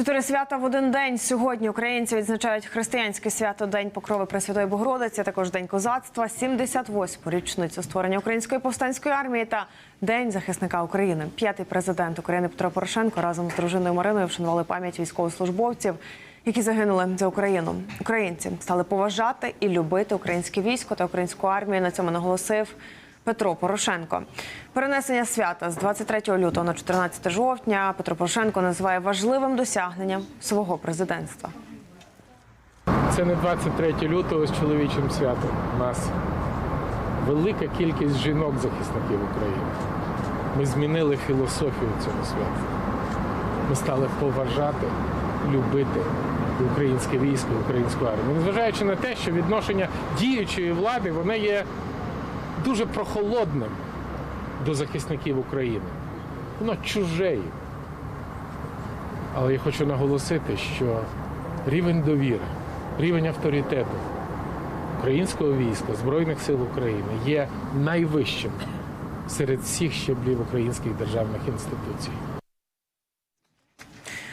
Чотири свята в один день. Сьогодні українці відзначають християнське свято День Покрови Пресвятої Богородиці, також День козацтва, 78-му річницю створення української повстанської армії та День захисника України. П'ятий президент України Петро Порошенко разом з дружиною Мариною вшанували пам'ять військовослужбовців, які загинули за Україну. Українці стали поважати і любити українське військо та українську армію. На цьому наголосив. Петро Порошенко перенесення свята з 23 лютого на 14 жовтня Петро Порошенко називає важливим досягненням свого президентства. Це не 23 лютого з чоловічим святом. У нас велика кількість жінок-захисників України. Ми змінили філософію цього свята. Ми стали поважати, любити українське військо, українську армію. Незважаючи на те, що відношення діючої влади воно є дуже прохолодним до захисників України. Воно чуже їм. Але я хочу наголосити, що рівень довіри, рівень авторитету українського війська, Збройних сил України є найвищим серед всіх щеблів українських державних інституцій.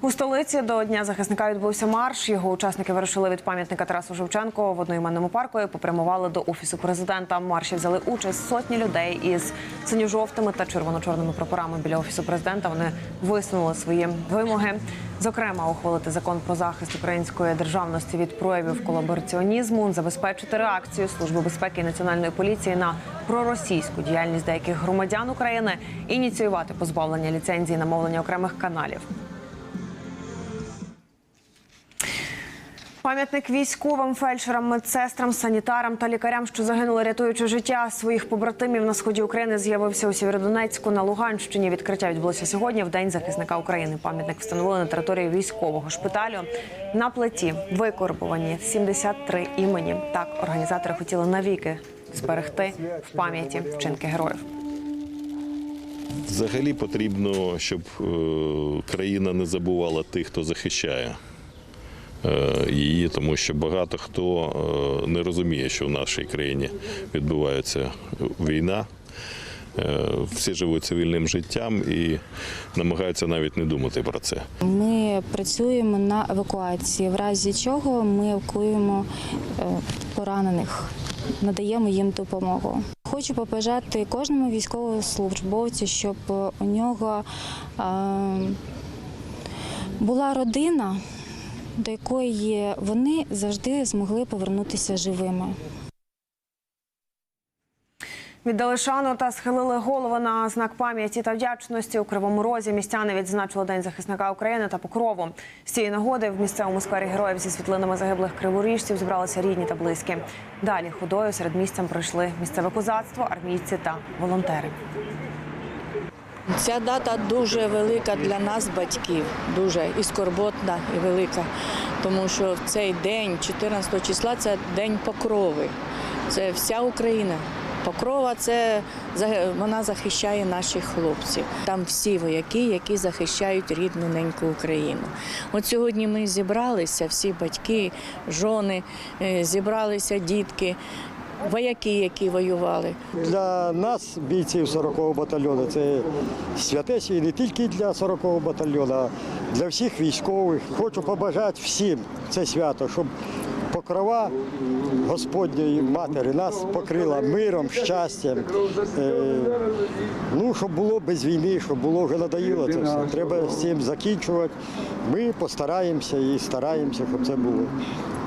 У столиці до Дня захисника відбувся марш. Його учасники вирушили від пам'ятника Тарасу Шевченко в одноіменному парку і попрямували до офісу президента. Марші взяли участь сотні людей із синьо-жовтими та червоно-чорними прапорами біля офісу президента. Вони висунули свої вимоги. Зокрема, ухвалити закон про захист української державності від проявів колабораціонізму, забезпечити реакцію Служби безпеки і національної поліції на проросійську діяльність деяких громадян України, ініціювати позбавлення ліцензії на мовлення окремих каналів. Пам'ятник військовим, фельдшерам, медсестрам, санітарам та лікарям, що загинули, рятуючи життя своїх побратимів на сході України, з'явився у Сєвєродонецьку на Луганщині. Відкриття відбулося сьогодні в день захисника України. Пам'ятник встановили на території військового шпиталю. На плиті викорбовані 73 імені. Так організатори хотіли навіки зберегти в пам'яті вчинки героїв. Взагалі потрібно, щоб е, країна не забувала тих, хто захищає її, тому що багато хто е, не розуміє, що в нашій країні відбувається війна. Е, Всі живуть цивільним життям і намагаються навіть не думати про це. Ми працюємо на евакуації, в разі чого ми евакуємо е, поранених, надаємо їм допомогу. Хочу побажати кожному військовослужбовцю, щоб у нього е, була родина, до якої вони завжди змогли повернутися живими. Віддали шану та схилили голови на знак пам'яті та вдячності у Кривому Розі. Містяни відзначили День захисника України та покрову. З цієї нагоди в місцевому сквері героїв зі світлинами загиблих криворіжців зібралися рідні та близькі. Далі худою серед місцям пройшли місцеве козацтво, армійці та волонтери. Ця дата дуже велика для нас, батьків, дуже і скорботна, і велика. Тому що цей день, 14 числа, це день покрови. Це вся Україна. Покрова це вона захищає наших хлопців. Там всі вояки, які захищають рідну неньку Україну. От сьогодні ми зібралися, всі батьки, жони, е, зібралися дітки, вояки, які воювали. Для нас, бійців 40-го батальйону, це святе і не тільки для 40-го батальйону, а для всіх військових. Хочу побажати всім це свято, щоб покрова Господньої Матері нас покрила миром, щастям. Е, ну, щоб було без війни, щоб було вже надоїло це все. Треба з цим закінчувати. Ми постараємося і стараємося, щоб це було.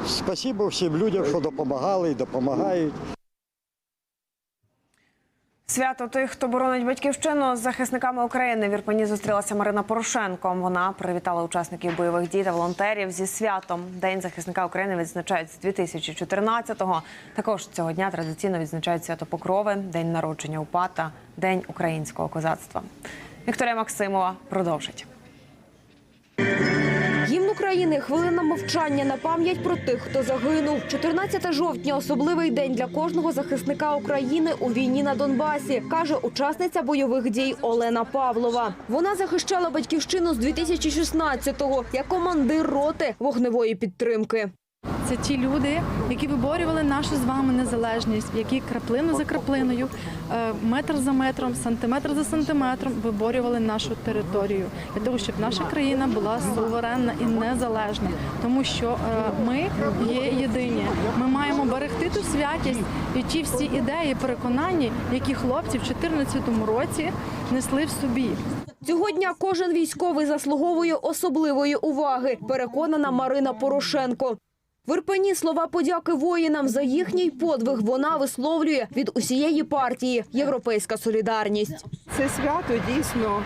Спасибо всім людям, що допомагали і допомагають. Свято тих, хто боронить батьківщину з захисниками України в Ірпені зустрілася Марина Порошенко. Вона привітала учасників бойових дій та волонтерів зі святом. День захисника України відзначають з 2014-го. Також цього дня традиційно відзначають свято Покрови, день народження УПА та День українського козацтва. Вікторія Максимова продовжить. Гімн України хвилина мовчання на пам'ять про тих, хто загинув. 14 жовтня особливий день для кожного захисника України у війні на Донбасі, каже учасниця бойових дій Олена Павлова. Вона захищала батьківщину з 2016-го як командир роти вогневої підтримки. Це ті люди, які виборювали нашу з вами незалежність, які краплину за краплиною, е, метр за метром, сантиметр за сантиметром виборювали нашу територію для того, щоб наша країна була суверенна і незалежна, тому що е, ми є єдині. Ми маємо берегти ту святість і ті всі ідеї, переконання, які хлопці в 2014 році несли в собі. Цього дня кожен військовий заслуговує особливої уваги, переконана Марина Порошенко. В Ірпені слова подяки воїнам за їхній подвиг вона висловлює від усієї партії Європейська солідарність. Це свято дійсно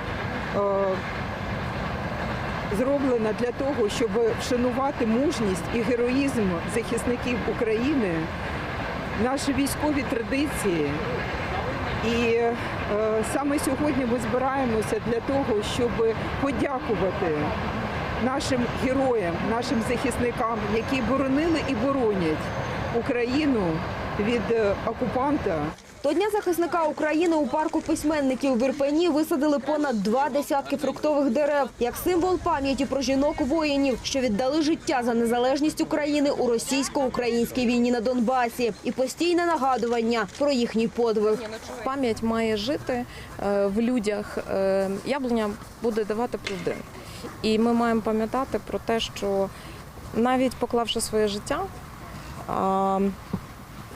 е, зроблено для того, щоб вшанувати мужність і героїзм захисників України, наші військові традиції. І е, саме сьогодні ми збираємося для того, щоб подякувати нашим героям, нашим захисникам, які боронили і боронять Україну від е, окупанта. До Дня захисника України у парку письменників в Ірпені висадили понад два десятки фруктових дерев як символ пам'яті про жінок-воїнів, що віддали життя за незалежність України у російсько-українській війні на Донбасі, і постійне нагадування про їхній подвиг. Пам'ять має жити е, в людях. Е, Яблуня буде давати плоди. І ми маємо пам'ятати про те, що навіть поклавши своє життя,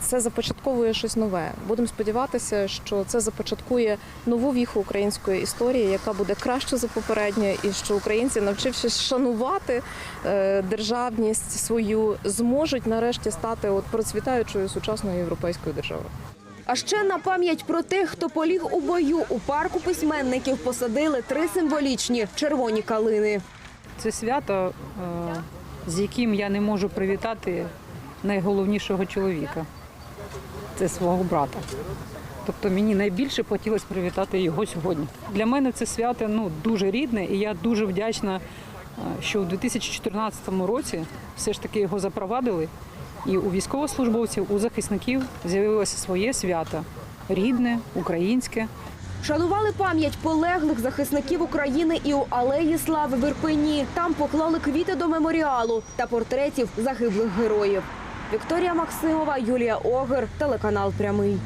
це започатковує щось нове. Будемо сподіватися, що це започаткує нову віху української історії, яка буде краще за попередньою, і що українці, навчившись шанувати е, державність свою, зможуть нарешті стати от процвітаючою сучасною європейською державою. А ще на пам'ять про тих, хто поліг у бою у парку письменників, посадили три символічні червоні калини. Це свято, е, з яким я не можу привітати найголовнішого чоловіка. Це свого брата. Тобто мені найбільше хотілося привітати його сьогодні. Для мене це свято ну, дуже рідне, і я дуже вдячна, е, що у 2014 році все ж таки його запровадили. І у військовослужбовців, у захисників з'явилося своє свято рідне, українське. Шанували пам'ять полеглих захисників України і у Алеї Слави в Ірпені. Там поклали квіти до меморіалу та портретів загиблих героїв. Вікторія Максимова, Юлія Огер, телеканал Прямий.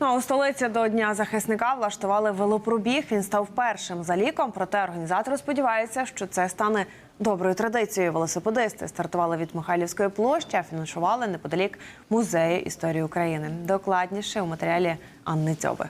Ну, а у столиці до Дня захисника влаштували велопробіг. Він став першим за ліком. Проте організатори сподіваються, що це стане доброю традицією. Велосипедисти стартували від Михайлівської площі, а фінішували неподалік музею історії України. Докладніше у матеріалі Анни Цьоби.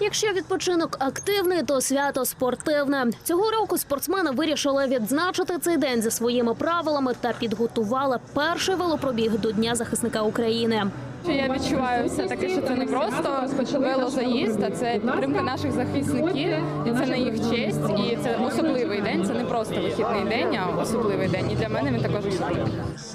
Якщо відпочинок активний, то свято спортивне. Цього року спортсмени вирішили відзначити цей день за своїми правилами та підготували перший велопробіг до Дня захисника України. Я відчуваю все таки, що це не просто велозаїзд, а це підтримка наших захисників, і це на їх честь, і це особливий день. Це не просто вихідний день, а особливий день. І для мене він також особливий.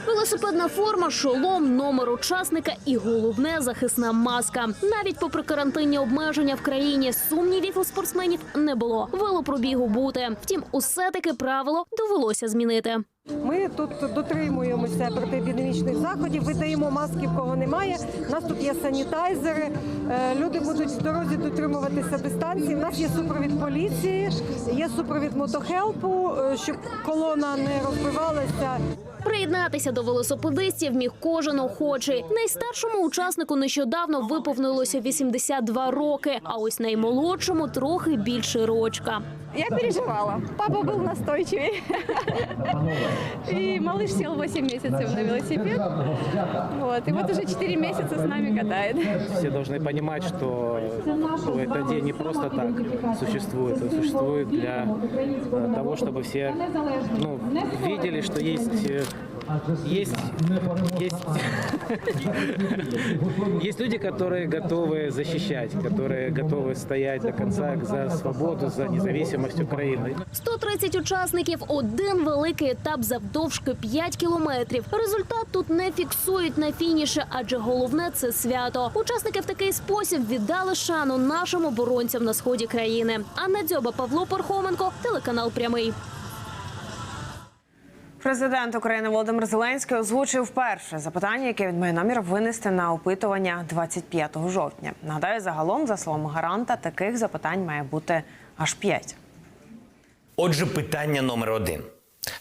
Велосипедна форма, шолом, номер учасника і головне захисна маска. Навіть попри карантинні обмеження в країні сумнівів у спортсменів не було. Велопробігу бути. Втім, усе таки правило довелося змінити. Ми тут дотримуємося протиепідемічних заходів, видаємо маски, в кого немає. У нас тут є санітайзери. Е, Люди будуть в дорозі дотримуватися дистанції. У нас є супровід поліції, є супровід мотохелпу, е, щоб колона не розбивалася. Приєднатися до велосипедистів міг кожен охочий. Найстаршому учаснику нещодавно виповнилося 82 роки, а ось наймолодшому трохи більше рочка. Я переживала. Папа был настойчивый. И малыш сел 8 месяцев на велосипед. Вот. И вот уже 4 месяца с нами катает. Все должны понимать, что этот день не просто так существует, он существует для э, того, чтобы все ну, видели, что есть э, есть, есть, есть люди, которые готовы защищать, которые готовы стоять до конца за свободу, за независимость Украины. 130 учасників, один великий етап завдовжки 5 кілометрів. Результат тут не фіксують на фініші, адже головне це свято. Учасники в такий спосіб віддали шану нашим оборонцям на сході країни. Анна Дзьоба, Павло Пархоменко, телеканал Прямий. Президент України Володимир Зеленський озвучив перше запитання, яке він має намір винести на опитування 25 жовтня. Нагадаю, загалом, за словами гаранта, таких запитань має бути аж п'ять. Отже, питання номер один: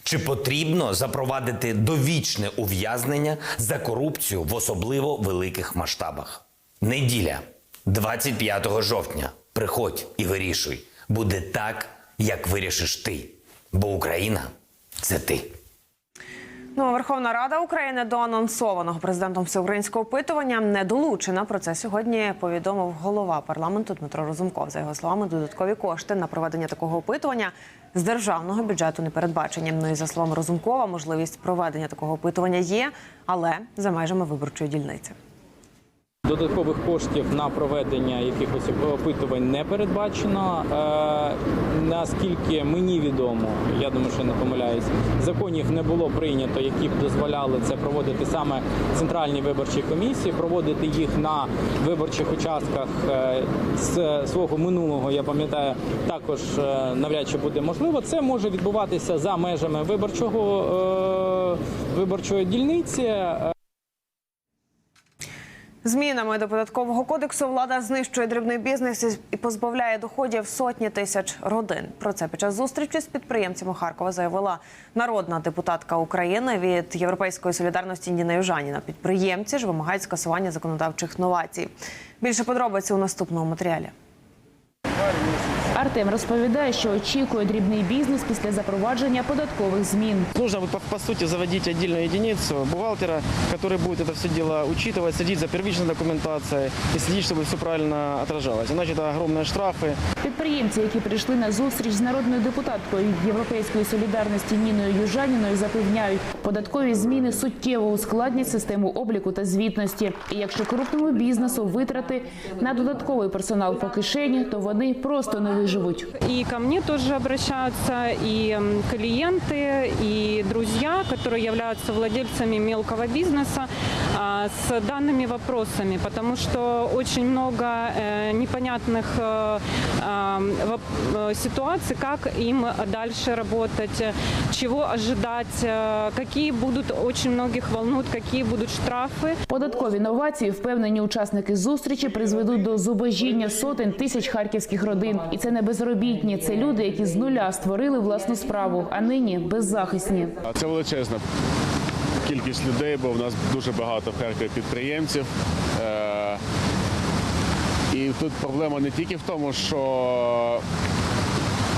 Чи потрібно запровадити довічне ув'язнення за корупцію в особливо великих масштабах? Неділя, 25 жовтня. Приходь і вирішуй. Буде так, як вирішиш ти. Бо Україна це ти. Ну, Верховна Рада України до анонсованого президентом всеукраїнського опитування не долучена. Про це сьогодні повідомив голова парламенту Дмитро Розумков. За його словами, додаткові кошти на проведення такого опитування з державного бюджету не передбачені. Ну і за словами Розумкова, можливість проведення такого опитування є, але за межами виборчої дільниці. Додаткових коштів на проведення якихось опитувань не передбачено. Е, наскільки мені відомо, я думаю, що не помиляюсь, законів не було прийнято, які б дозволяли це проводити саме центральні виборчі комісії, проводити їх на виборчих участках е, з свого минулого. Я пам'ятаю, також е, навряд чи буде можливо. Це може відбуватися за межами виборчого виборчої дільниці. Змінами до податкового кодексу влада знищує дрібний бізнес і позбавляє доходів сотні тисяч родин. Про це під час зустрічі з підприємцями Харкова заявила народна депутатка України від Європейської солідарності Ніна Южаніна. Підприємці ж вимагають скасування законодавчих новацій. Більше подробиць у наступному матеріалі. Артем розповідає, що очікує дрібний бізнес після запровадження податкових змін. Нужно по, по сути заводить отдельную единицу бухгалтера, который будет это все дело учитывать, следить за первичной документацией и следить, чтобы все правильно отражалось. Иначе это огромные штрафы. Підприємці, які прийшли на зустріч з народною депутаткою від Європейської солідарності Ніною Южаніною, запевняють, податкові зміни суттєво ускладнять систему обліку та звітності. І якщо крупному бізнесу витрати на додатковий персонал по кишені, то вони просто не виживуть. І ко мені теж звертаються і клієнти, і друзі, які є владельцями мелкого бизнеса а, с данными вопросами, потому что очень много э, непонятных э, а, воп- э, ситуаций, как им дальше работать, э, чего ожидать, э, какие будут, очень многих волнуют, какие будут штрафы. Податкові новації, впевнені учасники зустрічі, призведуть до зубожіння сотень тисяч харківських родин. І це не безробітні, це люди, які з нуля створили власну справу, а нині беззахисні. Це величезна кількість людей, бо в нас дуже багато в Харкові підприємців. Е, І тут проблема не тільки в тому, що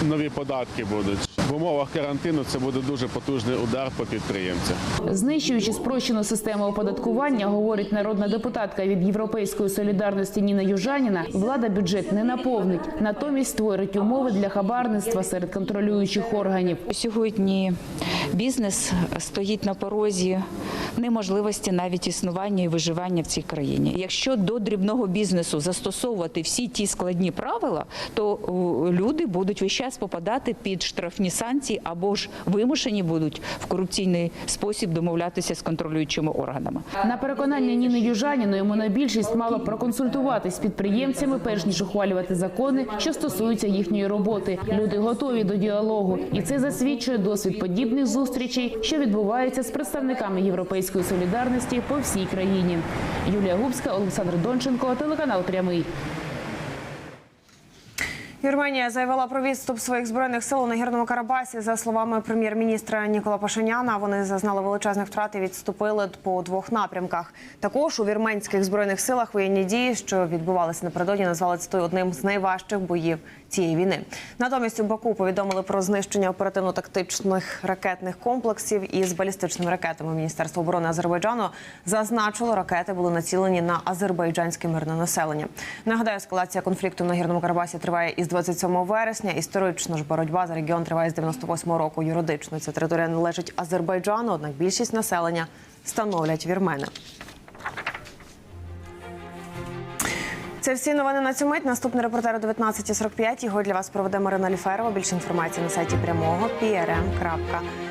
нові податки будуть. В умовах карантину це буде дуже потужний удар по підприємцям. Знищуючи спрощену систему оподаткування, говорить народна депутатка від Європейської солідарності Ніна Южаніна, влада бюджет не наповнить, натомість створить умови для хабарництва серед контролюючих органів. Сьогодні бізнес стоїть на порозі неможливості навіть існування і виживання в цій країні. Якщо до дрібного бізнесу застосовувати всі ті складні правила, то люди будуть весь час попадати під штрафні санкції або ж вимушені будуть в корупційний спосіб домовлятися з контролюючими органами. На переконання Ніни Южаніної, монобільшість мала проконсультуватись з підприємцями, перш ніж ухвалювати закони, що стосуються їхньої роботи. Люди готові до діалогу, і це засвідчує досвід подібних зустрічей, що відбуваються з представниками європейської солідарності по всій країні. Юлія Губська, Олександр Донченко, телеканал Прямий. Вірменія заявила про відступ своїх збройних сил у нагірному Карабасі. За словами прем'єр-міністра Нікола Пашиняна, вони зазнали величезних втрат і відступили по двох напрямках. Також у вірменських збройних силах воєнні дії, що відбувалися напередодні, назвали цитую одним з найважчих боїв цієї війни. Натомість у Баку повідомили про знищення оперативно-тактичних ракетних комплексів із балістичними ракетами. Міністерство оборони Азербайджану зазначило, ракети були націлені на азербайджанське мирне населення. Нагадаю, ескалація конфлікту на гірному Карабасі триває із 27 вересня. Історично ж боротьба за регіон триває з 98 року. Юридично ця територія належить Азербайджану, однак більшість населення становлять вірмени. Це всі новини на цю мить. Наступний репортер о 19.45. Його для вас проведе Марина Ліферова. Більше інформації на сайті прямого prm.ua.